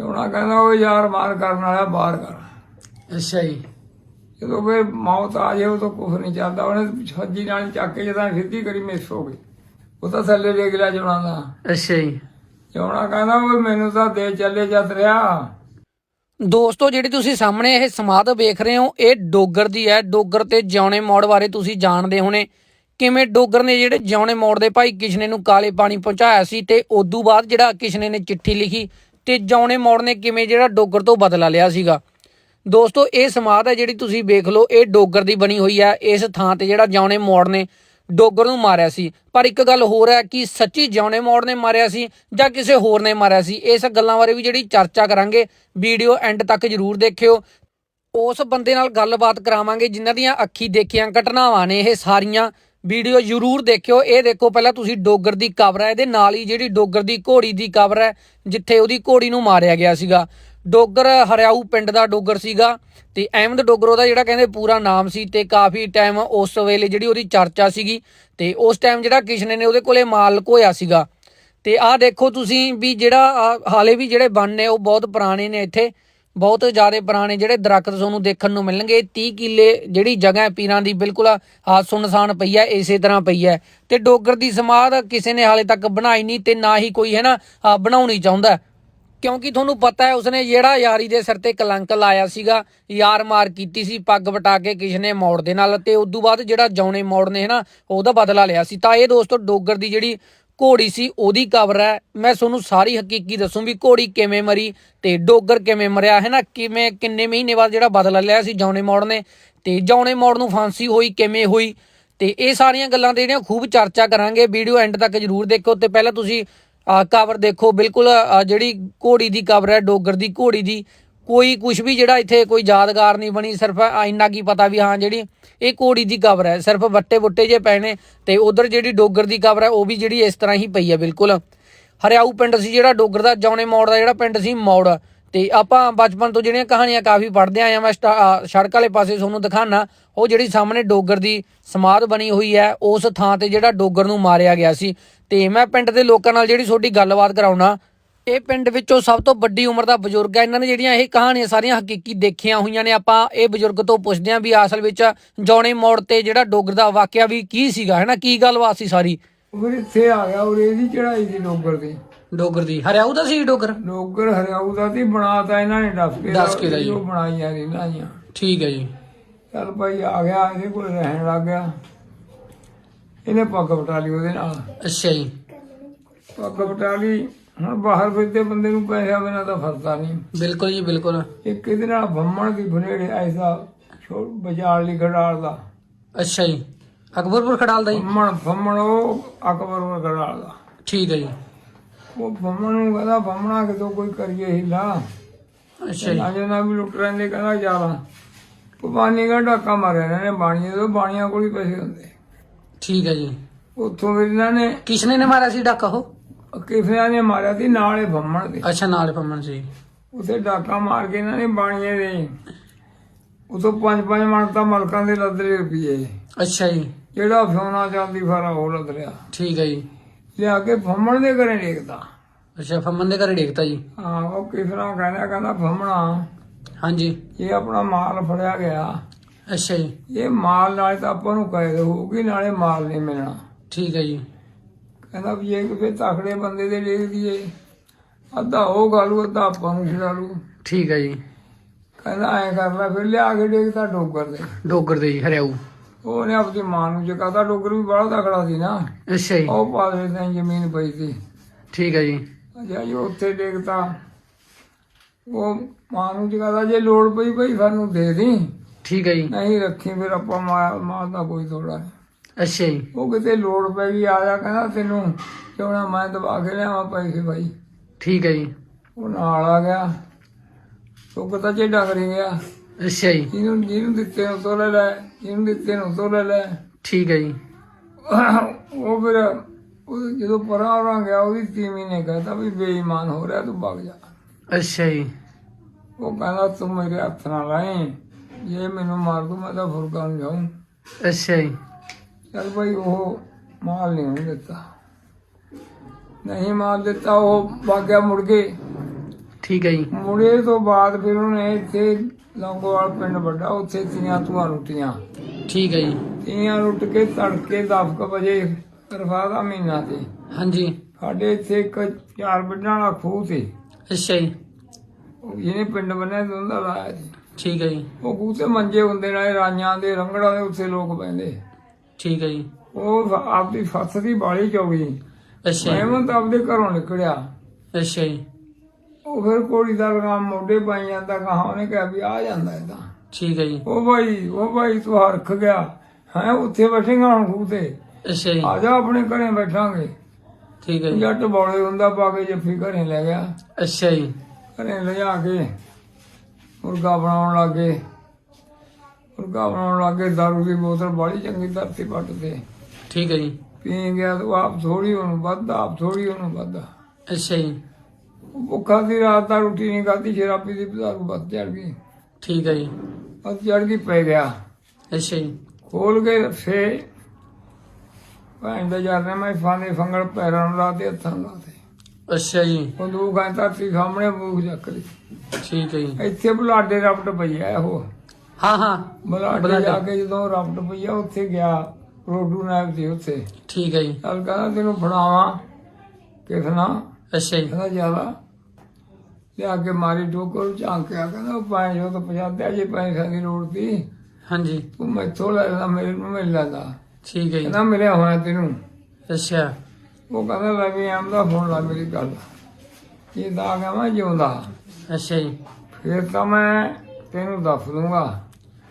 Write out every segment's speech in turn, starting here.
ਜੋਣਾ ਕਹਿੰਦਾ ਉਹ ਯਾਰ ਮਾਰ ਕਰਨ ਵਾਲਾ ਬਾਹਰ ਕਰ। ਅੱਛਾ ਜੀ। ਜਦੋਂ ਫਿਰ ਮੌਤ ਆ ਜਾਏ ਉਹ ਤਾਂ ਕੁਝ ਨਹੀਂ ਚੱਲਦਾ ਉਹਨੇ ਛੱਜੀ ਨਾਲ ਚੱਕ ਕੇ ਜਦੋਂ ਸਿੱਧੀ ਕਰੀ ਮਿਸ ਹੋ ਗਈ। ਉਹ ਤਾਂ ਥੱਲੇ ਡੇਗ ਲਿਆ ਜੋਣਾ ਦਾ। ਅੱਛਾ ਜੀ। ਜੋਣਾ ਕਹਿੰਦਾ ਉਹ ਮੈਨੂੰ ਤਾਂ ਦੇ ਚੱਲੇ ਜਦ ਰਿਹਾ। ਦੋਸਤੋ ਜਿਹੜੀ ਤੁਸੀਂ ਸਾਹਮਣੇ ਇਹ ਸਮਾਧ ਵੇਖ ਰਹੇ ਹੋ ਇਹ ਡੋਗਰ ਦੀ ਹੈ। ਡੋਗਰ ਤੇ ਜਿਉਣੇ ਮੋੜ ਬਾਰੇ ਤੁਸੀਂ ਜਾਣਦੇ ਹੋਣੇ। ਕਿਵੇਂ ਡੋਗਰ ਨੇ ਜਿਹੜੇ ਜਿਉਣੇ ਮੋੜ ਦੇ ਭਾਈ ਕਿਸ਼ਨੇ ਨੂੰ ਕਾਲੇ ਪਾਣੀ ਪਹੁੰਚਾਇਆ ਸੀ ਤੇ ਉਦੋਂ ਬਾਅਦ ਜਿਹੜਾ ਕਿਸ਼ਨੇ ਨੇ ਚਿੱਠੀ ਲਿਖੀ ਤੇ ਜਿਉਣੇ ਮੋੜ ਨੇ ਕਿਵੇਂ ਜਿਹੜਾ ਡੋਗਰ ਤੋਂ ਬਦਲਾ ਲਿਆ ਸੀਗਾ। ਦੋਸਤੋ, ਇਹ ਸਮਾਧ ਹੈ ਜਿਹੜੀ ਤੁਸੀਂ ਵੇਖ ਲਓ, ਇਹ ਡੋਗਰ ਦੀ ਬਣੀ ਹੋਈ ਹੈ। ਇਸ ਥਾਂ ਤੇ ਜਿਹੜਾ ਜਿਉਣੇ ਮੋੜ ਨੇ ਡੋਗਰ ਨੂੰ ਮਾਰਿਆ ਸੀ। ਪਰ ਇੱਕ ਗੱਲ ਹੋਰ ਹੈ ਕਿ ਸੱਚੀ ਜਿਉਣੇ ਮੋੜ ਨੇ ਮਾਰਿਆ ਸੀ ਜਾਂ ਕਿਸੇ ਹੋਰ ਨੇ ਮਾਰਿਆ ਸੀ? ਇਸ ਗੱਲਾਂ ਬਾਰੇ ਵੀ ਜਿਹੜੀ ਚਰਚਾ ਕਰਾਂਗੇ, ਵੀਡੀਓ ਐਂਡ ਤੱਕ ਜਰੂਰ ਦੇਖਿਓ। ਉਸ ਬੰਦੇ ਨਾਲ ਗੱਲਬਾਤ ਕਰਾਵਾਂਗੇ ਜਿਨ੍ਹਾਂ ਦੀਆਂ ਅੱਖੀ ਦੇਖੀਆਂ ਘਟਨਾਵਾਂ ਨੇ ਇਹ ਸਾਰੀਆਂ। ਵੀਡੀਓ ਜਰੂਰ ਦੇਖਿਓ। ਇਹ ਦੇਖੋ ਪਹਿਲਾਂ ਤੁਸੀਂ ਡੋਗਰ ਦੀ ਕਬਰ ਹੈ ਇਹਦੇ ਨਾਲ ਹੀ ਜਿਹੜੀ ਡੋਗਰ ਦੀ ਘੋੜੀ ਦੀ ਕਬਰ ਹੈ ਜਿੱਥੇ ਉਹਦੀ ਘੋੜੀ ਨੂੰ ਮਾਰਿਆ ਗਿਆ ਸੀਗਾ। ਡੋਗਰ ਹਰਿਆਊ ਪਿੰਡ ਦਾ ਡੋਗਰ ਸੀਗਾ ਤੇ ਅਹਿਮਦ ਡੋਗਰ ਉਹਦਾ ਜਿਹੜਾ ਕਹਿੰਦੇ ਪੂਰਾ ਨਾਮ ਸੀ ਤੇ ਕਾਫੀ ਟਾਈਮ ਉਸ ਵੇਲੇ ਜਿਹੜੀ ਉਹਦੀ ਚਰਚਾ ਸੀਗੀ ਤੇ ਉਸ ਟਾਈਮ ਜਿਹੜਾ ਕਿਸ਼ਨੇ ਨੇ ਉਹਦੇ ਕੋਲੇ ਮਾਲ ਲੁਕੋਇਆ ਸੀਗਾ। ਤੇ ਆਹ ਦੇਖੋ ਤੁਸੀਂ ਵੀ ਜਿਹੜਾ ਆਹ ਹਾਲੇ ਵੀ ਜਿਹੜੇ ਬਣ ਨੇ ਉਹ ਬਹੁਤ ਪੁਰਾਣੇ ਨੇ ਇੱਥੇ। ਬਹੁਤ ਜ਼ਿਆਦਾ ਪੁਰਾਣੇ ਜਿਹੜੇ ਦਰਖਤ ਤੁਹਾਨੂੰ ਦੇਖਣ ਨੂੰ ਮਿਲਣਗੇ। 30 ਕਿੱਲੇ ਜਿਹੜੀ ਜਗ੍ਹਾ ਹੈ ਪੀਰਾਂ ਦੀ, ਬਿਲਕੁਲ ਆ ਸੁਨਸਾਨ ਪਈ ਹੈ, ਇਸੇ ਤਰ੍ਹਾਂ ਪਈ ਹੈ। ਤੇ ਡੋਗਰ ਦੀ ਸਮਾਧ ਕਿਸੇ ਨੇ ਹਾਲੇ ਤੱਕ ਬਣਾਈ ਨਹੀਂ ਤੇ ਨਾ ਹੀ ਕੋਈ ਹੈ ਨਾ ਬਣਾਉਣੀ ਚਾਹੁੰਦਾ ਕਿਉਂਕਿ ਤੁਹਾਨੂੰ ਪਤਾ ਹੈ, ਉਸਨੇ ਜਿਹੜਾ ਯਾਰੀ ਦੇ ਸਿਰ ਤੇ ਕਲੰਕ ਲਾਇਆ ਸੀਗਾ, ਯਾਰ ਮਾਰ ਕੀਤੀ ਸੀ, ਪੱਗ ਵਟਾ ਕੇ ਕਿਸ਼ਨੇ ਮੋੜ ਦੇ ਨਾਲ ਤੇ ਤੋਂ ਬਾਅਦ ਜਿਹੜਾ ਜੌਣੇ ਮੋੜ ਨੇ ਹਨਾ ਉਹਦਾ ਬਦਲਾ ਲਿਆ ਸੀ। ਤਾਂ ਇਹ ਦੋਸਤੋ, ਡੋਗਰ ਦੀ ਜਿਹੜੀ ਘੋੜੀ ਸੀ, ਉਹਦੀ ਕਬਰ ਹੈ। ਮੈਂ ਤੁਹਾਨੂੰ ਸਾਰੀ ਹਕੀਕੀ ਦੱਸੂ ਵੀ ਘੋੜੀ ਕਿਵੇਂ ਮਰੀ ਤੇ ਡੋਗਰ ਕਿਵੇਂ ਮਰਿਆ, ਹੈ ਨਾ? ਕਿਵੇਂ, ਕਿੰਨੇ ਮਹੀਨੇ ਬਾਅਦ ਜਿਹੜਾ ਬਦਲਾ ਲਿਆ ਸੀ ਜੌਣੇ ਮੋੜ ਨੇ ਤੇ ਜੌਣੇ ਮੋੜ ਨੂੰ ਫਾਂਸੀ ਹੋਈ, ਕਿਵੇਂ ਹੋਈ? ਤੇ ਇਹ ਸਾਰੀਆਂ ਗੱਲਾਂ ਤੇ ਜਿਹੜੀਆਂ ਖੂਬ ਚਰਚਾ ਕਰਾਂਗੇ, ਵੀਡੀਓ ਐਂਡ ਤੱਕ ਜਰੂਰ ਦੇਖੋ ਤੇ ਪਹਿਲਾਂ ਤੁਸੀਂ ਕਵਰ ਦੇਖੋ। ਬਿਲਕੁਲ ਜਿਹੜੀ ਘੋੜੀ ਦੀ ਕਵਰ ਹੈ, ਡੋਗਰ ਦੀ ਘੋੜੀ ਦੀ ਕੋਈ ਕੁਝ ਵੀ ਜਿਹੜਾ ਇੱਥੇ ਕੋਈ ਯਾਦਗਾਰ ਨਹੀਂ ਬਣੀ, ਸਿਰਫ ਇੰਨਾ ਕੀ ਪਤਾ ਵੀ ਹਾਂ ਜਿਹੜੀ ਇਹ ਘੋੜੀ ਦੀ ਕਬਰ ਹੈ, ਸਿਰਫ ਵੱਟੇ ਬੁੱਟੇ ਜੇ ਪਏ ਨੇ ਤੇ ਉਧਰ ਜਿਹੜੀ ਡੋਗਰ ਦੀ ਕਬਰ ਹੈ, ਉਹ ਵੀ ਜਿਹੜੀ ਇਸ ਤਰ੍ਹਾਂ ਹੀ ਪਈ ਹੈ ਬਿਲਕੁਲ। ਹਰਿਆਊ ਪਿੰਡ ਸੀ ਜਿਹੜਾ ਡੋਗਰ ਦਾ, ਜੌਣੇ ਮੋੜ ਦਾ ਜਿਹੜਾ ਪਿੰਡ ਸੀ ਮੋੜ। ਤੇ ਆਪਾਂ ਬਚਪਨ ਤੋਂ ਜਿਹੜੀਆਂ ਕਹਾਣੀਆਂ ਕਾਫੀ ਪੜ੍ਹਦੇ ਆਏ ਆ ਮੈਂ ਸਟਾ- ਸੜਕ ਵਾਲੇ ਪਾਸੇ ਤੁਹਾਨੂੰ ਦਿਖਾਣਾ ਉਹ ਜਿਹੜੀ ਸਾਹਮਣੇ ਡੋਗਰ ਦੀ ਸਮਾਧ ਬਣੀ ਹੋਈ ਹੈ, ਉਸ ਥਾਂ ਤੇ ਜਿਹੜਾ ਡੋਗਰ ਨੂੰ ਮਾਰਿਆ ਗਿਆ ਸੀ। ਤੇ ਮੈਂ ਪਿੰਡ ਦੇ ਲੋਕਾਂ ਨਾਲ ਜਿਹੜੀ ਤੁਹਾਡੀ ਗੱਲਬਾਤ ਕਰਾਉਣਾ ਇਹ ਪਿੰਡ ਵਿੱਚੋਂ ਸਭ ਤੋਂ ਵੱਡੀ ਉਮਰ ਦਾ ਬਜ਼ੁਰਗ ਹੈ। ਇਹਨਾਂ ਨੇ ਜਿਹੜੀਆਂ ਇਹ ਕਹਾਣੀਆਂ ਸਾਰੀਆਂ ਹਕੀਕੀ ਦੇਖੀਆਂ ਹੋਈਆਂ ਨੇ। ਆਪਾਂ ਇਹ ਬਜ਼ੁਰਗ ਤੋਂ ਪੁੱਛਦੇ ਆਂ ਵੀ ਅਸਲ ਵਿੱਚ ਜੌਣੇ ਮੋੜ ਤੇ ਜਿਹੜਾ ਡੋਗਰ ਦਾ ਵਾਕਿਆ ਵੀ ਕੀ ਸੀਗਾ ਹੈਨਾ ਕੀ ਗੱਲਬਾਤ ਸੀ ਸਾਰੀ? ਉਹ ਇੱਥੇ ਆ ਗਿਆ ਉਹ ਇਹਦੀ ਚੜਾਈ ਸੀ ਡੋਗਰ ਦੀ। ਡੋਗਰ ਦੀ। ਹਰਿਆਊ ਦਾ ਸੀ ਡੋਗਰ? ਡੋਗਰ ਹਰਿਆਊ ਦਾ ਤੇ ਬਣਾਤਾ ਇਹਨਾਂ ਨੇ ਡੱਫ ਕੇ ਦੱਸ ਕੇ ਦਾ ਜੀ। ਉਹ ਬਣਾਈਆਂ ਰੀਲਾਂ ਜੀਆਂ ਠੀਕ ਹੈ ਜੀ। ਚੱਲ ਭਾਈ ਆ ਗਿਆ ਇਹਦੇ ਕੋਲ ਰਹਿਣ ਲੱਗ ਗਿਆ। ਇਹਨੇ ਪੱਗ ਲਈ ਉਹਦੇ ਨਾਲ। ਅੱਛਾ ਜੀ। ਪੱਗ ਲਈ। ਹੁਣ ਬਾਹਰ ਫਿਰਦੇ ਬੰਦੇ ਨੂੰ ਪੈਸਿਆਂ ਬਿਨਾਂ ਤਾਂ ਫਸਦਾ ਨਹੀਂ। ਬਿਲਕੁਲ ਜੀ ਬਿਲਕੁਲ। ਇੱਕ ਇਹਦੇ ਨਾਲ ਬੰਮਣ ਦੀ ਬਨੇੜੇ ਐਸਾ ਬਾਜ਼ਾਰ ਲਈ ਖੜਾਲ ਦਾ। ਅੱਛਾ ਜੀ। ਅਕਬਰਪੁਰ ਖੜਾਲ ਦਾ ਜੀ? ਬੰਮਣ ਬੰਮਣ ਉਹ ਅਕਬਰ ਉਹ ਖੜਾਲ ਦਾ। ਠੀਕ ਹੈ ਜੀ। ਉਹ ਬੰਮਣ ਨੂੰ ਕਹਿੰਦਾ ਬੰਮਣਾ ਕਿਤੋਂ ਕੋਈ ਕਰੀਏ ਹਿੱਲਾ? ਅੱਛਾ ਜੀ। ਅਜੇ ਨਾ ਵੀ ਲੁੱਟ ਰਹੇ ਨੇ ਕਹਿੰਦਾ ਜਾਲਾ ਪਾਣੀ ਦਾ ਡਾਕਾ ਮਾਰਿਆ ਇਹਨਾਂ ਨੇ ਬਾਣੀਆਂ ਤੋਂ ਬਾਣੀਆਂ ਕੋਲ ਹੀ ਪੈਸੇ ਹੁੰਦੇ। ਠੀਕ ਹੈ ਜੀ। ਉੱਥੋਂ ਇਹਨਾਂ ਨੇ ਕਿਸ਼ਨੇ ਨੇ ਮਾਰਿਆ ਸੀ ਡਾਕਾ ਉਹ? ਕਿਫਿਆਂ ਨੇ ਮਾਰਿਆ ਸੀ ਨਾਲੇ ਬੰਮਣ ਦੇ। ਅੱਛਾ ਨਾਲ ਪੰਮਨ ਸੀ। ਉਥੇ ਡਾਕਾ ਮਾਰ ਕੇ ਇਹਨਾਂ ਨੇ ਬਾਣੀਆਂ ਦੇ ਉਤੋਂ ਪੰਜ ਪੰਜ ਮਣ ਤਾਂ ਮਲਕਾਂ ਦੇ ਲੱਦਰੇ ਰੁਪਏ ਅੱਛਾ ਜੀ। ਜਿਹੜਾ ਸੋਨਾ ਚਾਂਦੀ ਫਾਰਾ ਉਹ ਲੱਦ ਲਿਆ ਠੀਕ ਹੈ ਜੀ। ਲਿਆ ਕੇ ਫੰਮਣ ਦੇ ਘਰੇ ਦੇਖਦਾ ਅੱਛਾ ਫੰਮਨ ਦੇ ਘਰੇ ਡੇਕਤਾ ਜੀ। ਹਾਂ ਉਹ ਕਿਸ ਤਰ੍ਹਾਂ ਕਹਿੰਦਾ ਕਹਿੰਦਾ ਫੰਮਣਾ ਹਾਂਜੀ। ਇਹ ਆਪਣਾ ਮਾਲ ਫੜਿਆ ਗਿਆ। ਅੱਛਾ ਜੀ। ਇਹ ਮਾਲ ਨਾਲੇ ਤਾਂ ਆਪਾਂ ਨੂੰ ਕੈਦ ਹੋਊਗੀ ਨਾਲੇ ਮਾਲ ਨਹੀਂ ਮਿਲਣਾ। ਠੀਕ ਹੈ ਜੀ। ਕਹਿੰਦਾ ਵੀ ਇਹ ਕਿ ਤਕੜੇ ਬੰਦੇ ਦੇ ਲੈ ਦੀਏ ਅੱਧਾ ਉਹ ਗਾਲੂ ਅੱਧਾ ਆਪਾਂ ਨੂੰ ਛਡਾ ਲੂ। ਠੀਕ ਹੈ ਜੀ। ਕਹਿੰਦਾ ਐ ਕਰ ਲੈ ਫਿਰ ਲਿਆ ਕੇ ਦੇਖਦਾ ਡੋਗਰ ਦੇ। ਡੋਗਰ ਦੇ ਜੀ ਹਰਿਆਊ। ਉਹਨੇ ਆਪਣੀ ਮਾਂ ਨੂੰ ਜਗਾਦਾ ਡੋਗਰ ਵੀ ਬੜਾ ਤਕੜਾ ਸੀ ਨਾ। ਅੱਛਾ ਜੀ। ਉਹ ਪਾਸੇ ਤਾਂ ਜ਼ਮੀਨ ਪਈ ਸੀ। ਠੀਕ ਹੈ ਜੀ। ਅਜਾ ਜੀ ਉੱਥੇ ਦੇਖਤਾ ਉਹ ਮਾਂ ਨੂੰ ਜਗਾਦਾ ਜੇ ਲੋੜ ਪਈ ਪਈ ਸਾਨੂੰ ਦੇ ਦੀ। ਠੀਕ ਹੈ ਜੀ। ਨਹੀਂ ਰੱਖੀ ਫਿਰ ਆਪਾਂ ਮਾਂ ਦਾ ਕੋਈ ਥੋੜਾ ਅੱਛਾ ਜੀ। ਉਹ ਕਿਤੇ ਲੋੜ ਪੈ ਗਈ ਆ ਜਾ ਕਹਿੰਦਾ ਤੈਨੂੰ ਕਿਉਂ ਨਾ ਮੈਂ ਦਵਾ ਕੇ ਲਿਆਵਾਂ ਪੈਸੇ ਭਾਈ ਠੀਕ ਹੈ ਜੀ। ਉਹ ਨਾਲ ਆ ਗਿਆ। ਉਹ ਪਤਾ ਜੇ ਡੰਗਰੀ ਗਿਆ। ਅੱਛਾ ਜੀ। ਜਿਹਨੂੰ ਜਿਹਨੂੰ ਦਿੱਤੇ ਨੂੰ ਤੋਂ ਲੈ ਲੈ ਜਿਹਨੂੰ ਦਿੱਤੇ ਨੂੰ ਤੋਂ ਲੈ। ਲੈ ਠੀਕ ਹੈ ਜੀ। ਉਹ ਫਿਰ ਉਹ ਜਦੋਂ ਪਰਾਂ ਹੋਰਾਂ ਗਿਆ ਉਹਦੀ ਤੀਵੀਂ ਨੇ ਕਹਤਾ ਵੀ ਬੇਈਮਾਨ ਹੋ ਰਿਹਾ ਤੂੰ ਭੱਗ ਜਾ। ਅੱਛਾ ਜੀ। ਉਹ ਕਹਿੰਦਾ ਤੂੰ ਮੇਰੇ ਹੱਥ ਨਾਲ ਲਾਈ ਜੇ ਮੈਨੂੰ ਮਾਰ ਦੂ ਮੈਂ ਤਾਂ ਫੁਰਕਾ ਨੂੰ ਜਾਊਂ। ਅੱਛਾ ਜੀ। ਚੱਲ ਭਾਈ ਉਹ ਮਾਲ ਨਹੀਂ ਉਹਨੂੰ ਦਿੱਤਾ। ਨਹੀਂ ਮਾਲ ਦਿੱਤਾ ਉਹ ਭਾਗਿਆ ਮੁੜ ਕੇ ਠੀਕ ਹੈ ਜੀ। ਮੁੜੇ ਤੋਂ ਬਾਅਦ ਫਿਰ ਉਹਨੇ ਇੱਥੇ ਲੰਗੋਵਾਲ ਪਿੰਡ ਵੱਡਾ ਉੱਥੇ ਤੀਆਂ ਧੂਆਂ ਰੁੱਟੀਆਂ ਠੀਕ ਹੈ ਜੀ। ਤੀਆਂ ਰੁੱਟ ਕੇ ਤੜਕੇ 10 ਵਜੇ ਰਫਾ ਦਾ ਮਹੀਨਾ ਤੇ। ਹਾਂਜੀ। ਸਾਡੇ ਇੱਥੇ ਇੱਕ ਚਾਰ ਪਿੰਡਾਂ ਵਾਲਾ ਖੂਹ ਸੀ ਅੱਛਾ ਜੀ। ਜਿਹਨੇ ਪਿੰਡ ਬੰਨਿਆ ਤੇ ਉਹਦਾ ਲਾਇਆ ਸੀ ਠੀਕ ਹੈ ਜੀ। ਉਹ ਖੂਹ ਤੇ ਮੰਜੇ ਹੁੰਦੇ ਨਾਲੇ ਰਾਈਆਂ ਦੇ ਰੰਗੜਾਂ ਦੇ ਉੱਥੇ ਲੋਕ ਬੈੰਦੇ ਠੀਕ ਹੈ ਜੀ। ਉਹ ਆਪਦੀ ਫੱਸ ਦੀ ਬਾਲੀ ਚੌਗੀ ਅੱਛਾ ਜੀ। ਮਹਿਮਤ ਆਪਦੇ ਘਰੋਂ ਨਿਕਲਿਆ। ਅੱਛਾ ਜੀ। ਉਹ ਫਿਰ ਕੋੜੀ ਦਾ ਲਗਾਮ ਮੋਢੇ ਪਾਈ ਜਾਂਦਾ ਕਹਾ ਉਹਨੇ ਕਿਹਾ ਵੀ ਆ ਜਾਂਦਾ ਏਦਾਂ। ਠੀਕ ਹੈ ਜੀ। ਉਹ ਭਾਈ ਉਹ ਭਾਈ ਤੂੰ ਹਰਖ ਗਿਆ। ਹੈ ਉੱਥੇ ਬੈਠੇਗਾ ਹੁਣ ਖੂਹ ਤੇ। ਅੱਛਾ ਜੀ। ਆ ਜਾ ਆਪਣੇ ਘਰੇ ਬੈਠਾਂਗੇ। ਠੀਕ ਹੈ ਜੀ। ਜੱਟ ਬੋਲੇ ਹੁੰਦਾ ਪਾ ਕੇ ਜੱਫੀ ਘਰੇ ਲੈ ਗਿਆ। ਅੱਛਾ ਜੀ। ਘਰੇ ਲਿਜਾ ਕੇ ਮੁਰਗਾ ਬਣਾਉਣ ਲੱਗੇ ਮੁਰਗਾ ਬਣਾਉਣ ਲੱਗੇ ਦਾਰੂ ਦੀ ਬੋਤਲ ਬੜੀ ਚੰਗੀ ਧਰਤੀ ਤੇ। ਠੀਕ ਹੈ ਜੀ। ਪੀ ਗਿਆ ਤੂੰ ਆਪ ਥੋੜੀ ਉਹਨੂੰ ਵੱਧ ਆਪ ਥੋੜੀ ਉਹਨੂੰ ਵੱਧ ਅੱਛਾ ਜੀ। ਭੁੱਖਾ ਦੀ ਰਾਤ ਦਾ ਰੋਟੀ ਨਹੀਂ ਖਾਧੀ ਸ਼ਰਾਬੀ ਦੀ ਦਾਰੂ ਵੱਧ ਚੜ ਗਈ। ਠੀਕ ਹੈ ਜੀ। ਵੱਧ ਚੜ ਗਈ ਪੈ ਗਿਆ। ਅੱਛਾ ਜੀ। ਖੋਲ ਕੇ ਫੇ ਭਾਂ ਦਾ ਜਾਂਦੇ ਮੈਂ ਫਾਨੇ ਫੰਗਲ ਪੈਰਾਂ ਨੂੰ ਲਾਤੇ ਹੱਥਾਂ ਨੂੰ ਲਾਤੇ ਅੱਛਾ ਜੀ। ਉਹ ਦੂ ਗਾਂ ਧਰਤੀ ਸਾਹਮਣੇ ਮੂੰਹ ਚੱਕ ਲਈ। ਠੀਕ ਹੈ ਜੀ। ਇੱਥੇ ਬੁਲਾਡੇ ਰਪਟ ਪਈ ਆ ਉਹ। ਹਾਂ ਹਾਂ। ਬੁਲਾਡੇ। ਜਾ। ਕੇ ਜਦੋਂ ਰਪਟ ਪਈ ਆ ਉੱਥੇ ਗਿਆ। ਰੋਡੂ ਨਾਇਬ ਸੀ ਉੱਥੇ। ਠੀਕ ਹੈ ਜੀ। ਚੱਲ ਕਹਿੰਦਾ ਤੈਨੂੰ ਫੜਾਵਾਂ ਕਿਸਨਾ? ਅੱਛਾ ਜੀ। ਕਹਿੰਦਾ ਜ਼ਿਆਦਾ। ਲਿਆ ਕੇ ਮਾਰੀ ਠੋਕਰ ਝਾਂਕਿਆ। ਕਹਿੰਦਾ ਉਹ ਪਾਏ ਜੋ ਤਾਂ ਪਛਾਦਿਆ ਜੇ ਪੈਸੇ ਦੀ ਲੋੜ ਦੀ ਹਾਂਜੀ। ਤੂੰ ਮੈਥੋਂ ਲੈ ਲੈ ਮੇਰੇ ਨੂੰ ਮਿਲ ਲੈਂਦਾ। ਠੀਕ ਹੈ ਜੀ। ਕਹਿੰਦਾ ਮਿਲਿਆ ਹੋਇਆ ਤੈਨੂੰ। ਅੱਛਾ। ਉਹ ਕਹਿੰਦਾ ਲੈ ਵੀ ਐਮ ਦਾ ਫੋਨ ਲਾ ਮੇਰੀ ਗੱਲ। ਇਹ ਦਾ ਮੈਂ ਜਿਉਂਦਾ। ਅੱਛਾ ਜੀ। ਫਿਰ ਤਾਂ ਮੈਂ ਤੈਨੂੰ ਦੱਸ ਦੂੰਗਾ।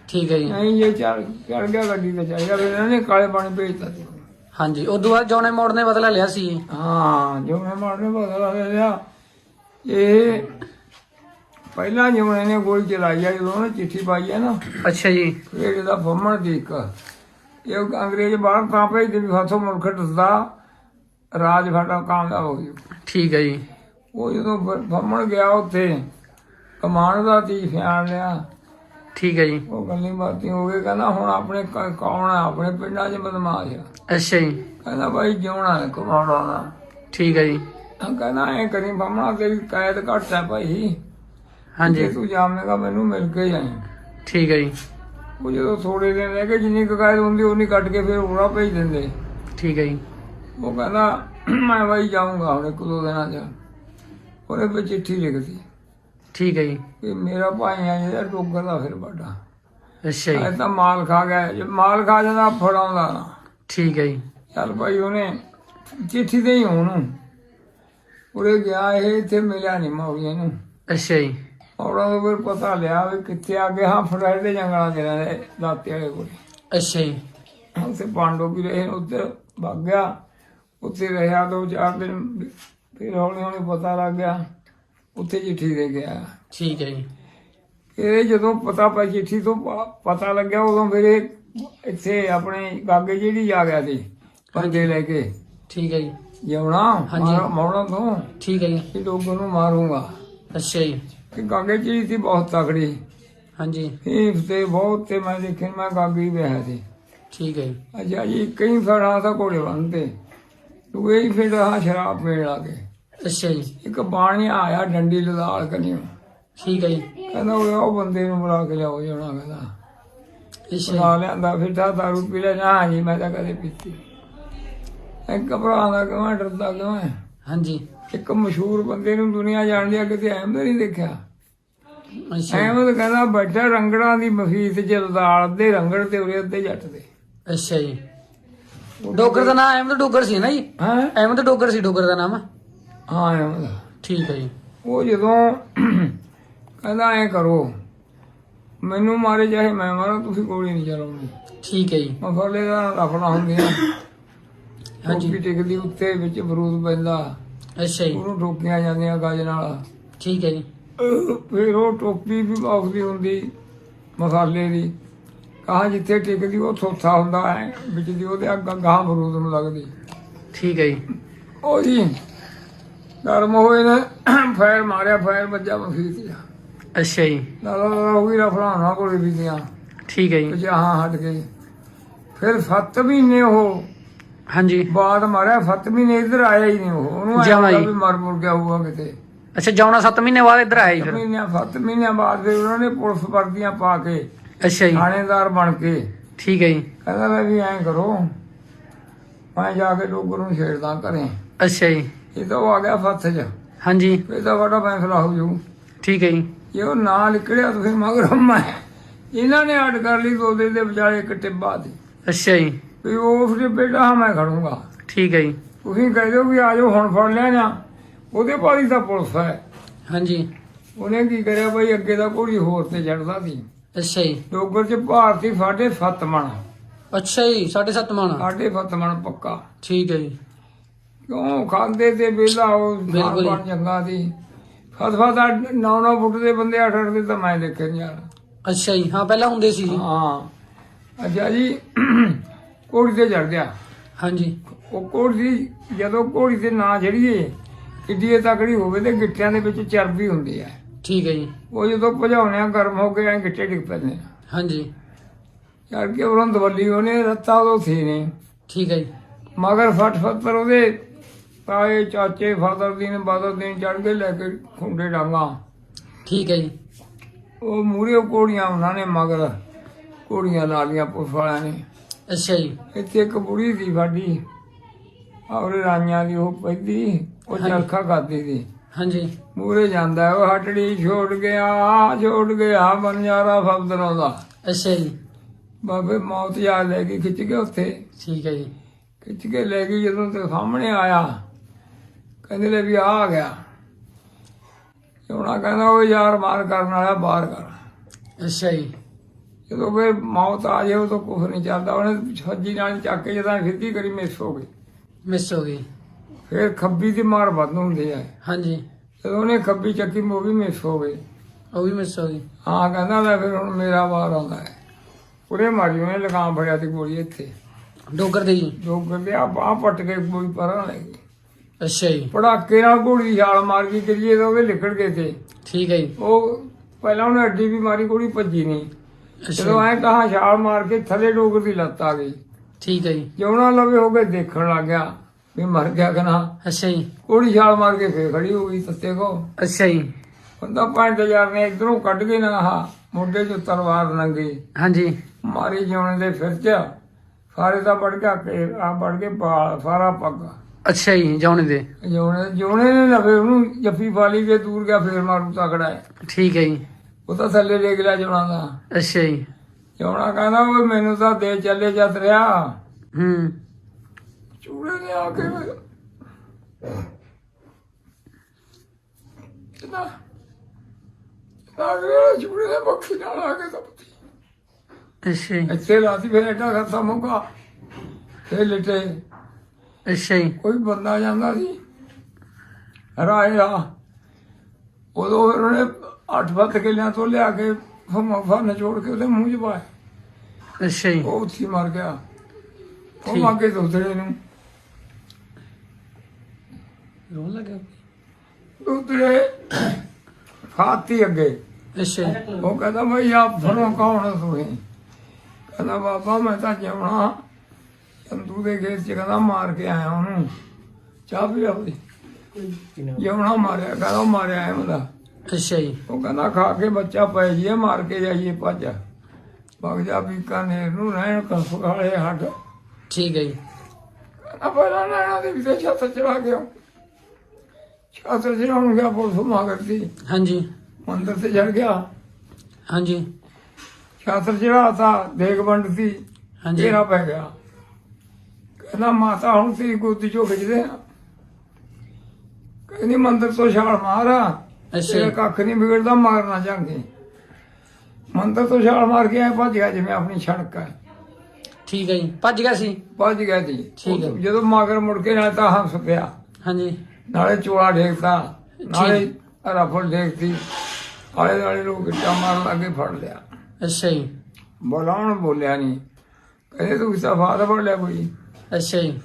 ਠੀਕ ਹੈ ਜੀ। ਨਹੀਂ ਜੇ ਚੜ ਚੜ ਗਿਆ ਗੱਡੀ ਤੇ ਚੜ ਗਿਆ ਫਿਰ ਇਹਨਾਂ ਨੇ ਕਾਲੇ ਪਾਣੀ ਭੇਜਤਾ ਸੀ। ਹਾਂਜੀ ਉਦੋਂ ਬਾਅਦ ਜੌਨੇ ਮੋੜ ਨੇ ਬਦਲਾ ਲਿਆ ਸੀ। ਹਾਂ ਜੋ ਮੈਂ ਮਾਰਨੇ ਬਦਲਾ ਲੈ ਲਿਆ ਇਹ ਪਹਿਲਾਂ ਜਿਵੇਂ ਨੇ ਗੋਲੀ ਚਲਾਈ ਆ ਜਦੋਂ ਉਹਨੇ ਚਿੱਠੀ ਪਾਈ ਆ ਨਾ। ਅੱਛਾ ਜੀ। ਫਿਰ ਇਹਦਾ ਫੰਮਣ ਦੀ ਇੱਕ। ਇਹ ਅੰਗਰੇਜ਼ ਬਾਹਰ ਤਾਂ ਭੇਜਦੇ ਵੀ ਹੱਥੋਂ ਮੁਲਕ ਦੱਸਦਾ ਰਾਜ ਸਾਡਾ ਕਾਮਯਾਬ ਹੋ ਜੂ ਠੀਕ ਹੈ ਜੀ। ਉਹ ਜਦੋਂ ਫੰਮਣ ਗਿਆ ਉੱਥੇ ਕਮਾਨ ਦਾ ਤੀ ਖਿਆਲ ਲਿਆ। ਠੀਕ ਹੈ ਜੀ। ਉਹ ਗੱਲੀ ਬਾਤੀ ਹੋ ਗਈ ਕਹਿੰਦਾ ਹੁਣ ਆਪਣੇ ਕ- ਕੌਣ ਆ? ਆਪਣੇ ਪਿੰਡਾਂ 'ਚ ਬਦਮਾਸ਼ ਆ। ਅੱਛਾ ਜੀ। ਕਹਿੰਦਾ ਭਾਈ ਜਿਉਣਾ ਹੈ ਕਮਾਉਣਾ ਨਾ ਠੀਕ ਹੈ ਜੀ। ਹਾਂ ਕਹਿੰਦਾ ਐ ਕਰੀ ਫੰਮਣਾ ਤੇਰੀ ਕੈਦ ਘੱਟ ਹੈ ਭਾਈ। ਹਾਂਜੀ। ਜੇ ਤੂੰ ਜਾਵੇਂਗਾ ਮੈਨੂੰ ਮਿਲ ਕੇ ਜਾਈਂ। ਠੀਕ ਹੈ ਜੀ। ਉਹ ਜਦੋਂ ਥੋੜੇ ਦਿਨ ਰਹਿ ਗਏ ਜਿੰਨੀ ਕੁ ਕੈਦ ਹੁੰਦੀ ਉਨੀ ਕੱਟ ਕੇ ਫਿਰ ਉਰਾ ਭੇਜ ਦਿੰਦੇ। ਠੀਕ ਹੈ ਜੀ। ਉਹ ਕਹਿੰਦਾ ਮੈਂ ਬਾਈ ਜਾਊਂਗਾ ਹੁਣ ਇੱਕ ਦੋ ਦਿਨਾਂ 'ਚ। ਉਹਨੇ ਵਿੱਚ ਚਿੱਠੀ ਲਿਖਦੀ ਠੀਕ ਹੈ ਜੀ। ਕਿ ਮੇਰਾ ਭਾਈ ਆ ਜਿਹੜਾ ਡੋਗਰ ਦਾ ਫਿਰ ਵੱਡਾ। ਅੱਛਾ ਜੀ। ਤਾਂ ਮਾਲ ਖਾ ਗਿਆ। ਜੇ ਮਾਲ ਖਾ ਜਾਂਦਾ ਫੜਾਉਂਦਾ ਨਾ। ਠੀਕ ਹੈ ਜੀ। ਚੱਲ ਭਾਈ ਉਹਨੇ ਚਿੱਠੀ ਦੇ ਹੀ ਉਹਨੂੰ ਉਰੇ ਗਿਆ ਇਹ ਇੱਥੇ ਮਿਲਿਆ ਨਹੀਂ ਮੌੜੀਆਂ ਨੂੰ। ਅੱਛਾ ਜੀ। ਮੌੜਾਂ ਤੋਂ ਫਿਰ ਪਤਾ ਲਿਆ ਵੀ ਕਿੱਥੇ ਆ ਗਿਆ। ਹਾਂ ਫੜਾਏ ਦੇ ਜੰਗਲਾਂ ਦੇ ਰਹਿੰਦੇ ਦਾਤੇ ਵਾਲੇ ਕੋਲ। ਅੱਛਾ ਜੀ। ਉੱਥੇ ਪਾਂਡੋ ਵੀ ਰਹੇ ਉੱਧਰ ਭੱਗ ਗਿਆ। ਉੱਥੇ ਰਿਹਾ ਦੋ ਚਾਰ ਦਿਨ। ਫਿਰ ਹੌਲੀ ਹੌਲੀ ਪਤਾ ਲੱਗ ਗਿਆ। ਉੱਥੇ ਚਿੱਠੀ ਦੇ ਗਿਆ ਠੀਕ ਹੈ ਜੀ। ਇਹ ਜਦੋਂ ਪਤਾ ਪਾ ਚਿੱਠੀ ਤੋਂ ਪ- ਪਤਾ ਲੱਗਿਆ ਉਦੋਂ ਫਿਰ ਇਹ ਇੱਥੇ ਆਪਣੇ ਗਾਗੇ ਜਿਹੜੀ ਜਾ ਗਿਆ ਸੀ ਪੰਜੇ ਲੈ ਕੇ। ਠੀਕ ਹੈ ਜੀ। ਜਿਉਣਾ। ਮੌੜਾ ਤੋਂ ਠੀਕ ਹੈ ਜੀ। ਇਹ ਲੋਕਾਂ ਨੂੰ ਮਾਰੂੰਗਾ। ਅੱਛਾ ਜੀ। ਕਿ ਗਾਗੇ ਜਿਹੜੀ ਸੀ ਬਹੁਤ ਤਕੜੀ। ਹਾਂਜੀ। ਹੀਫ ਤੇ ਬਹੁਤ ਤੇ ਮੈਂ ਦੇਖਿਆ ਮੈਂ ਗਾਗੇ ਹੀ ਸੀ। ਠੀਕ ਹੈ ਜੀ। ਅੱਛਾ ਜੀ ਕਈ ਫੜਾ ਤਾਂ ਘੋੜੇ ਬੰਨਤੇ ਦੂਏ ਹੀ ਫਿਰ ਆ ਸ਼ਰਾਬ ਪੀਣ ਲੱਗੇ ਅੱਛਾ ਜੀ। ਇੱਕ ਬਾਣੀ ਆਇਆ ਡੰਡੀ ਲਦਾਲ ਕਨੀਓ ਠੀਕ ਹੈ ਜੀ। ਕਹਿੰਦਾ ਉਹ ਉਹ ਬੰਦੇ ਨੂੰ ਬੁਲਾ ਕੇ ਲਿਆਓ ਜਾਣਾ ਕਹਿੰਦਾ। ਅੱਛਾ ਬੁਲਾ ਲਿਆਂਦਾ ਫਿਰ ਤਾਂ ਦਾਰੂ ਪੀ ਲਿਆ ਨਾ ਜੀ ਮੈਂ ਤਾਂ ਕਦੇ ਪੀਤੀ। ਇੱਕ ਘਬਰਾਉਂਦਾ ਕਿਉਂ ਹੈ, ਡਰਦਾ ਕਿਉਂ ਹੈ? ਹਾਂਜੀ। ਇੱਕ ਮਸ਼ਹੂਰ ਬੰਦੇ ਨੂੰ ਦੁਨੀਆ ਜਾਣਦੀ ਆ ਕਿਤੇ ਅਹਿਮਦ ਨਹੀਂ ਦੇਖਿਆ। ਅੱਛਾ। ਅਹਿਮਦ ਕਹਿੰਦਾ ਬੈਠਾ ਰੰਗੜਾਂ ਦੀ ਮਫੀਤ ਚ ਲਦਾਲ ਦੇ ਰੰਗੜ ਤੇ ਉਰੇ ਅੱਧੇ ਜੱਟ ਦੇ। ਅੱਛਾ ਜੀ। ਡੋਗਰ ਦਾ ਨਾਮ ਅਹਿਮਦ ਡੋਗਰ ਸੀ ਨਾ ਜੀ। ਹਾਂ? ਅਹਿਮਦ ਡੋਗਰ ਸੀ ਡੋਗਰ ਦਾ ਨਾਮ ਹਾਂ ਠੀਕ ਹੈ ਜੀ। ਉਹ ਜਦੋਂ ਕਹਿੰਦਾ ਐ ਕਰੋ ਮੈਨੂੰ ਮਾਰੇ ਚਾਹੇ ਮੈਂ ਮਾਰਾਂ ਤੁਸੀਂ ਗੋਲੀ ਨਹੀਂ ਚਲਾਉਣੀ ਠੀਕ ਹੈ ਜੀ। ਮਫਰਲੇ ਦਾ ਰਫੜਾ ਹੁੰਦੀਆਂ। ਹਾਂਜੀ। ਟੋਪੀ ਟਿਕਦੀ ਉੱਤੇ ਵਿੱਚ ਬਰੂਦ ਪੈਂਦਾ। ਅੱਛਾ ਜੀ। ਉਹਨੂੰ ਠੋਕੀਆਂ ਜਾਂਦੀਆਂ ਗਾਜ ਨਾਲ। ਠੀਕ ਹੈ ਜੀ। ਫਿਰ ਉਹ ਟੋਪੀ ਵੀ ਔਖਦੀ ਹੁੰਦੀ ਮਸਾਲੇ ਦੀ। ਕਹਾਂ ਜਿੱਥੇ ਟਿਕਦੀ ਉਹ ਥੋਥਾ ਹੁੰਦਾ ਹੈ ਵਿੱਚ ਦੀ ਉਹਦੇ ਅੱਗਾ ਗਾਂ ਬਰੂਦ ਨੂੰ ਲੱਗਦੀ। ਠੀਕ ਹੈ ਜੀ। ਉਹ ਜੀ ਗਰਮ ਹੋਏ ਨੇ ਫਾਇਰ ਮਾਰਿਆ ਫਾਇਰ ਵੱਜਾ ਮਫੀਤ ਜਾ ਅੱਛਾ ਜੀ। ਲਾਲਾ ਲਾਲਾ ਹੋ ਗਈ ਰਫਲਾਣਾ ਕੋਲੇ ਵੀ ਗਿਆ ਠੀਕ ਹੈ ਜੀ। ਜਹਾਂ ਹਟ ਗਏ। ਫਿਰ 7 ਮਹੀਨੇ ਉਹ ਹਾਂਜੀ। ਬਾਅਦ ਮਾਰਿਆ 7 ਮਹੀਨੇ ਇੱਧਰ ਆਇਆ ਹੀ ਨਹੀਂ ਉਹ। ਉਹਨੂੰ ਆਇਆ। ਵੀ ਮਰ ਮੁਰ ਗਿਆ ਹੋਊਗਾ ਕਿਤੇ। ਅੱਛਾ ਜਾਉਣਾ 7 ਮਹੀਨੇ ਬਾਅਦ ਇੱਧਰ ਆਇਆ ਫਿਰ। ਮਹੀਨਿਆਂ ਸੱਤ ਮਹੀਨਿਆਂ ਬਾਅਦ ਫਿਰ ਉਹਨਾਂ ਨੇ ਪੁਲਿਸ ਵਰਦੀਆਂ ਪਾ ਕੇ ਅੱਛਾ ਜੀ। ਥਾਣੇਦਾਰ ਬਣ ਕੇ ਠੀਕ ਹੈ ਜੀ। ਕਹਿੰਦਾ ਵੀ ਐਂ ਕਰੋ ਮੈਂ ਜਾ ਕੇ ਡੋਗਰ ਨੂੰ ਛੇੜਦਾ ਘਰੇ। ਅੱਛਾ ਜੀ। ਇਹ ਤਾਂ ਉਹ ਆ ਗਿਆ ਫੱਥ 'ਚ। ਹਾਂਜੀ। ਫਿਰ ਤਾਂ ਵੱਡਾ ਫੈਸਲਾ ਹੋ ਜੂ। ਠੀਕ ਹੈ ਜੀ। ਜੇ ਉਹ ਨਾ ਨਿਕਲਿਆ ਤਾਂ ਫਿਰ ਮਗਰ ਮੈਂ ਇਹਨਾਂ ਨੇ ਅੱਡ ਕਰ ਲਈ ਦੋ ਦਿਨ ਦੇ ਵਿਚਾਲੇ ਇੱਕ ਟਿੱਬਾ ਦੀ ਅੱਛਾ ਜੀ। ਵੀ ਉਹ ਫਿਰ ਬੇਟਾ ਮੈਂ ਖੜੂੰਗਾ। ਠੀਕ ਹੈ ਜੀ। ਤੁਸੀਂ ਕਹਿ ਦਿਓ ਵੀ ਆ ਜਾਓ ਹੁਣ ਫੜ ਲਿਆ ਨਾ ਉਹਦੇ ਭਾਲੀ ਤਾਂ ਪੁਲਿਸ ਹੈ। ਹਾਂਜੀ। ਉਹਨੇ ਕੀ ਕਰਿਆ ਬਈ ਅੱਗੇ ਦਾ ਕੋਈ ਹੋਰ ਤੇ ਚੜਦਾ ਸੀ। ਅੱਛਾ ਜੀ। ਡੋਗਰ ਚ ਭਾਰਤੀ ਸਾਢੇ ਸੱਤ ਮਣ। ਅੱਛਾ ਜੀ 7.5 ਮਾਣਾ। ਸਾਢੇ ਸੱਤ ਮਣ ਪੱਕਾ। ਠੀਕ ਹੈ ਜੀ। ਕਿਉਂ ਖਾਂਦੇ ਤੇ ਵੇਲਾ ਉਹ ਬਿਲਕੁਲ। ਬਣ ਚੰਗਾ ਸੀ ਫਸ ਫਸ 9 9 ਫੁੱਟ ਦੇ ਬੰਦੇ 8 8 ਦੇ ਤਾਂ ਮੈਂ ਦੇਖੇ ਨਹੀਂ ਯਾਰ। ਅੱਛਾ ਜੀ ਹਾਂ ਪਹਿਲਾਂ ਹੁੰਦੇ ਸੀ ਜੀ। ਹਾਂ। ਅੱਛਾ ਜੀ ਕੋੜੀ ਤੇ ਚੜ ਗਿਆ। ਹਾਂਜੀ। ਉਹ ਕੋੜੀ ਜਦੋਂ ਕੋੜੀ ਤੇ ਨਾ ਚੜੀਏ ਕਿੱਡੀ ਤਕੜੀ ਹੋਵੇ ਤੇ ਗਿੱਟਿਆਂ ਦੇ ਵਿੱਚ ਚਰਬੀ ਹੁੰਦੀ ਹੈ। ਠੀਕ ਹੈ ਜੀ। ਉਹ ਜਦੋਂ ਭਜਾਉਣਿਆ ਗਰਮ ਹੋ ਕੇ ਐ ਗਿੱਟੇ ਡਿੱਗ ਪੈਂਦੇ ਹਾਂਜੀ। ਚੜ ਕੇ ਉਹਨਾਂ ਦਵੱਲੀ ਉਹਨੇ ਰੱਤਾ ਉਦੋਂ ਸੀ ਨੇ। ਠੀਕ ਹੈ ਜੀ। ਮਗਰ ਫਟ ਫੱਤਰ ਉਹਦੇ ਤਾਏ ਚਾਚੇ ਫਾਦਰ ਦੀਨ ਬਾਦਰ ਦੀਨ ਚੜ ਕੇ ਲੈ ਕੇ ਖੁੰਡੇ ਡਾਂਗਾ। ਠੀਕ ਹੈ ਜੀ। ਉਹ ਮੂਰੇ ਕੋੜੀਆਂ ਉਹਨਾਂ ਨੇ ਮਗਰ ਕੋੜੀਆਂ ਲਾਲੀਆਂ ਪੁਲਿਸ ਵਾਲਿਆਂ ਨੇ। ਅੱਛਾ ਜੀ। ਇੱਥੇ ਇੱਕ ਬੁੜੀ ਸੀ ਸਾਡੀ ਔਰ ਰਾਈਆਂ ਦੀ ਉਹ ਪੈਦੀ ਉਹ। ਚਰਖਾ ਕਰਦੀ ਸੀ। ਹਾਂਜੀ। ਮੂਰੇ ਜਾਂਦਾ ਉਹ ਹਟੜੀ ਛੋੜ ਗਿਆ ਛੋੜ ਗਿਆ ਬਨਜਾਰਾ ਫਬਦਰੋਂ ਦਾ। ਅੱਛਾ ਜੀ। ਬਾਬੇ ਮੌਤ ਯਾਦ ਲੈ ਕੇ ਖਿੱਚ ਕੇ ਉੱਥੇ। ਠੀਕ ਹੈ ਜੀ। ਖਿੱਚ ਕੇ ਲੈ ਗਈ ਜਦੋਂ ਤੇ ਸਾਹਮਣੇ ਆਇਆ। ਕਹਿੰਦੇ ਲੈ ਵੀ ਆ ਆ ਗਿਆ। ਸੋਣਾ ਕਹਿੰਦਾ ਉਹ ਯਾਰ ਮਾਰ ਕਰਨ ਵਾਲਾ ਬਾਹਰ ਕਰ। ਅੱਛਾ ਜੀ। ਜਦੋਂ ਫਿਰ ਮੌਤ ਆ ਜਾਏ ਉਹ ਤਾਂ ਕੁਝ ਨਹੀਂ ਚੱਲਦਾ। ਉਹਨੇ ਸੱਜੀ ਨਾਲ ਚੱਕ ਕੇ ਜਦੋਂ ਸਿੱਧੀ ਕਰੀ ਮਿਸ ਹੋ ਗਈ। ਮਿਸ ਹੋ ਗਈ। ਫਿਰ ਖੱਬੀ ਦੀ ਮਾਰ ਵੱਧ ਹੁੰਦੀ ਹੈ। ਹਾਂਜੀ। ਜਦੋਂ ਉਹਨੇ ਖੱਬੀ ਚੱਕੀ ਉਹ ਵੀ ਮਿਸ ਹੋ ਗਈ। ਉਹ ਵੀ ਮਿਸ ਹੋ ਗਈ। ਹਾਂ ਕਹਿੰਦਾ ਲੈ ਫਿਰ ਹੁਣ ਮੇਰਾ ਵਾਰ ਆਉਂਦਾ ਹੈ। ਉਹਨੇ ਮਾਰੀ ਉਹਨੇ ਲਗਾਮ ਫੜਿਆ ਤੇ ਗੋਲੀ ਇੱਥੇ। ਡੋਗਰ ਦੇ ਜੀ। ਦੋ ਕਹਿੰਦੇ ਆ ਬਾਹ ਪੱਟ ਕੇ ਗੋਲੀ ਪਰਾਂ ਲੈ ਗਈ। ਅੱਛਾ ਜੀ। ਪੜਾਕੇ ਨਾਲ ਗੋਲੀ ਛਾਲ ਮਾਰ ਕੇ ਕਰੀਏ ਤਾਂ ਉਹਦੇ ਲਿਕੜ ਗਏ ਤੇ ਠੀਕ ਹੈ ਜੀ। ਉਹ ਪਹਿਲਾਂ ਉਹਨੇ ਅੱਡੀ ਵੀ ਮਾਰੀ ਗੋਲੀ ਭੱਜੀ ਨਹੀਂ। ਜਦੋਂ ਐ ਕਹਾ ਛਾਲ ਮਾਰ ਕੇ ਥੱਲੇ ਡੋਗਰ ਦੀ ਲੱਤ ਆ ਗਈ। ਠੀਕ ਹੈ ਜੀ। ਜਿਉਣਾ ਲਵੇ ਹੋ ਕੇ ਦੇਖਣ ਲੱਗ ਗਿਆ ਵੀ ਮਰ ਗਿਆ ਕਿ ਨਾ। ਅੱਛਾ ਜੀ। ਗੋਲੀ ਛਾਲ ਮਾਰ ਕੇ ਫੇਰ ਖੜੀ ਹੋ ਗਈ ਤੱਤੇ ਕੋ ਅੱਛਾ ਜੀ। ਬੰਦਾ ਪੰਜ ਹਜ਼ਾਰ ਨੇ ਇਧਰੋਂ ਕੱਢ ਕੇ ਨਾ ਆਹ ਮੋਢੇ 'ਚ ਤਲਵਾਰ ਨੰਗੀ ਹਾਂਜੀ। ਮਾਰੀ ਜਿਉਣੇ ਦੇ ਫਿਰ ਚ। ਸਾਰੇ ਦਾ ਵੜ ਕਿ ਆ ਵੜ ਕੇ ਸਾਰਾ ਪੱਗ। ਅੱਛਾ ਜੀ ਜਾਉਣੇ ਦੇ। ਜਿਉਣੇ ਜਿਉਣੇ ਨੇ ਲਵੇ ਉਹਨੂੰ ਜੱਫੀ ਫਾਲੀ ਕੇ ਦੂਰ ਗਿਆ ਫੇਰ ਮਾਰੂ ਤਕੜਾ ਹੈ। ਠੀਕ ਹੈ ਜੀ। ਉਹ ਤਾਂ ਥੱਲੇ ਡੇਗ ਲਿਆ ਜਿਉਣਾ ਦਾ। ਅੱਛਾ ਜੀ। ਜਿਉਣਾ ਕਹਿੰਦਾ ਓਏ ਮੈਨੂੰ ਤਾਂ ਦੇ ਚੱਲੇ ਜਦ ਰਿਆ ਹੂੰ। ਚੂੜੇ ਨੇ ਆ ਕੇ ਕਿਦਾ ਆ ਗਿਆ ਚੂੜੇ ਨੇ ਬੱਖੀ ਨਾਲ ਆ ਕੇ ਸਭ ਅੱਛਾ ਜੀ। ਇੱਥੇ ਲਾਤੀ ਫਿਰ ਐਡਾ ਖਰਚਾ ਮੁੱਕਾ ਫੇਰ ਲਿਟੇ। ਅੱਛਾ ਜੀ। ਕੋਈ ਬੰਦਾ ਜਾਂਦਾ ਸੀ ਰਾਇਆ ਉਦੋਂ ਫਿਰ ਉਹਨੇ ਅੱਠ ਵੱਤ ਕਿੱਲਿਆਂ ਤੋਂ ਲਿਆ ਕੇ ਫਮਾ ਨਿਚੋੜ ਕੇ ਉਹਦੇ ਮੂੰਹ 'ਚ ਪਾਇਆ। ਅੱਛਾ ਜੀ। ਉਹ ਉੱਥੇ ਹੀ ਮਰ ਗਿਆ। ਉਹ ਠੀਕ। ਮਾਗੇ ਦੁੱਧੜੇ ਨੂੰ ਰੋਣ ਲੱਗਾ? ਦੁੱਧੜੇ ਖਾਤੀ ਅੱਗੇ। ਅੱਛਾ ਜੀ। ਉਹ ਕਹਿੰਦਾ ਭਈ ਆਪ ਫਰੋਂ ਕੌਣ ਤੁਸੀਂ ਕਹਿੰਦਾ ਬਾਬਾ ਮੈਂ ਤਾਂ ਜਿਉਣਾ। ਚੰਦੂ ਦੇ ਖੇਤ ਚ ਕਹਿੰਦਾ ਮਾਰ ਕੇ ਆਇਆ ਉਹਨੂੰ। ਚਾਹ ਵੀ ਆਉਂਦੀ ਜਿਉਣਾ ਮਾਰਿਆ ਕਹਿੰਦਾ ਮਾਰਿਆ ਐ ਉਹਦਾ ਅੱਛਾ ਜੀ। ਉਹ ਕਹਿੰਦਾ ਖਾ ਕੇ ਬੱਚਾ ਪੈ ਜੀਏ ਮਾਰ ਕੇ ਜਾਈਏ ਭੱਜ। ਵਗ ਜਾ ਬੀਕਾਨੇਰ ਨੂੰ ਰਹਿਣ ਕਸਫਾਲੇ ਹੱਟ ਠੀਕ ਹੈ ਜੀ। ਕਹਿੰਦਾ ਪਹਿਲਾਂ ਨੈਣਾ ਦੇ ਵਿੱਚ ਛੱਤ ਚੜਾ ਗਿਆ ਛੱਤ ਚੜਾਉਣ ਗਿਆ ਪੁਲਿਸ ਮਾਗਰਦੀ ਹਾਂਜੀ। ਮੰਦਰ ਤੇ ਚੜ ਗਿਆ। ਹਾਂਜੀ। ਛਾਤਰ ਜਿਹੜਾ ਤਾ ਦੇਖ ਵੰਡਤੀ। ਹਾਂਜੀ। ਤੇਰਾ ਪੈ ਗਿਆ। ਕਹਿੰਦਾ ਮਾਤਾ ਹੁਣ ਤੇਰੀ ਗੋਦੀ ਚੋਂ ਖਿੱਚਦੇ ਆ। ਕਹਿੰਦੀ ਮੰਦਰ ਤੋਂ ਛਾਲ ਮਾਰ। ਅੱਛਾ। ਕੱਖ ਨਹੀਂ ਵਿਗੜਦਾ ਮਾਰਨਾ ਜਾਂਗੇ। ਮੰਦਰ ਤੋਂ ਛਾਲ ਮਾਰ ਕੇ ਆਇਆ ਭੱਜ ਗਿਆ ਜਿਵੇਂ ਆਪਣੀ ਛੜਕ ਹੈ ਠੀਕ ਹੈ ਜੀ। ਭੱਜ ਗਿਆ ਸੀ? ਭੱਜ ਗਿਆ ਜੀ। ਠੀਕ ਹੈ। ਜਦੋਂ ਮਗਰ ਮੁੜ ਕੇ ਨਾਲ ਤਾਂ ਹੰਸ ਪਿਆ। ਹਾਂਜੀ। ਨਾਲੇ ਚੋਲਾ ਢੇਕਤਾ ਨਾਲੇ ਰਫਲ ਢੇਕਤੀ ਆਲੇ ਦੁਆਲੇ ਲੋਕ ਇੱਟਾਂ ਮਾਰਨ ਲੱਗੇ ਫੜ ਲਿਆ। ਅੱਛਾ ਜੀ। ਬੋਲਾਉਣ ਬੋਲਿਆ ਨਹੀਂ ਕਹਿੰਦੇ ਤੂੰ ਇਸਤਫਾ ਤਾਂ ਪੜ ਲਿਆ ਕੋਈ? ਅੱਛਾ ਜੀ।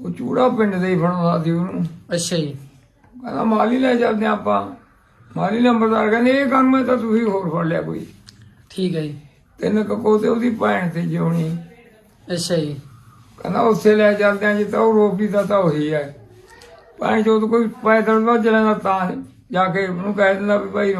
ਉਹ ਚੂੜਾ ਪਿੰਡ ਦੇ ਹੀ ਬਣਾਉਂਦਾ ਸੀ ਉਹਨੂੰ। ਅੱਛਾ ਜੀ। ਕਹਿੰਦਾ ਮਾਲੀ ਲੈ ਚੱਲਦੇ ਹਾਂ ਆਪਾਂ। ਮਾਲੀ ਨੰਬਰਦਾਰ ਕਹਿੰਦੇ ਇਹ ਕੰਮ ਹੈ ਤਾਂ ਤੁਸੀਂ ਹੋਰ ਫੜ ਲਿਆ ਕੋਈ। ਠੀਕ ਹੈ ਜੀ। ਤਿੰਨ ਕੱਕੋ ਤੇ ਉਹਦੀ ਭੈਣ ਤੇ ਜਿਉਣੀ। ਅੱਛਾ ਜੀ। ਕਹਿੰਦਾ ਉੱਥੇ ਲੈ ਚੱਲਦੇ ਹਾਂ ਜਿੱਤਾ ਉਹ ਰੋਪੀ ਦਾ ਤਾਂ ਉਹੀ ਹੈ। ਭੈਣ ਚੋਦ ਕੋਈ ਪੈਦਲ ਜਲਣਾ ਤਾਂ ਜਾ ਕੇ ਉਹਨੂੰ ਕਹਿ ਦਿੰਦਾ ਵੀ ਭਾਈ